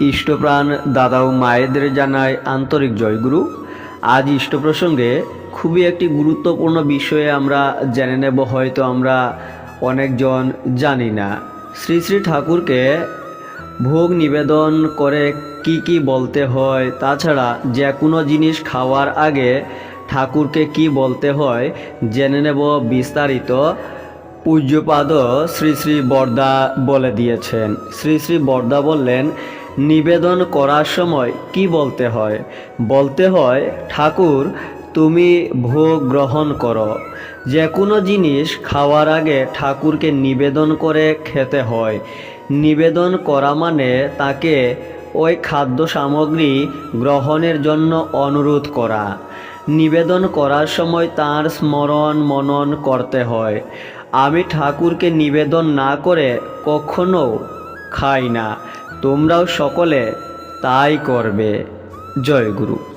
ইষ্টপ্রাণ দাদা ও মায়েদের জানায় আন্তরিক জয়গুরু আজ ইষ্ট প্রসঙ্গে খুবই একটি গুরুত্বপূর্ণ বিষয়ে আমরা জেনে নেব, হয়তো আমরা অনেকজন জানি না। শ্রী শ্রী ঠাকুরকে ভোগ নিবেদন করে কি কি বলতে হয়, তাছাড়া যে কোনো জিনিস খাওয়ার আগে ঠাকুরকে কি বলতে হয়, জেনে নেব বিস্তারিত। পূজ্যপাদ শ্রী শ্রী বর্দা বলে দিয়েছেন। শ্রী শ্রী বর্দা বললেন নিবেদন করার সময় কি বলতে হয়? বলতে হয়, ঠাকুর, তুমি ভোগ গ্রহণ করো। যে কোনো জিনিস খাওয়ার আগে ঠাকুরকে নিবেদন করে খেতে হয়। নিবেদন করা মানে তাকে ওই খাদ্য সামগ্রী গ্রহণের জন্য অনুরোধ করা। নিবেদন করার সময় তার স্মরণ মনন করতে হয়। আমি ঠাকুরকে নিবেদন না করে কখনো খাই না তোমরাও সকলে তাই করবে। জয় গুরু।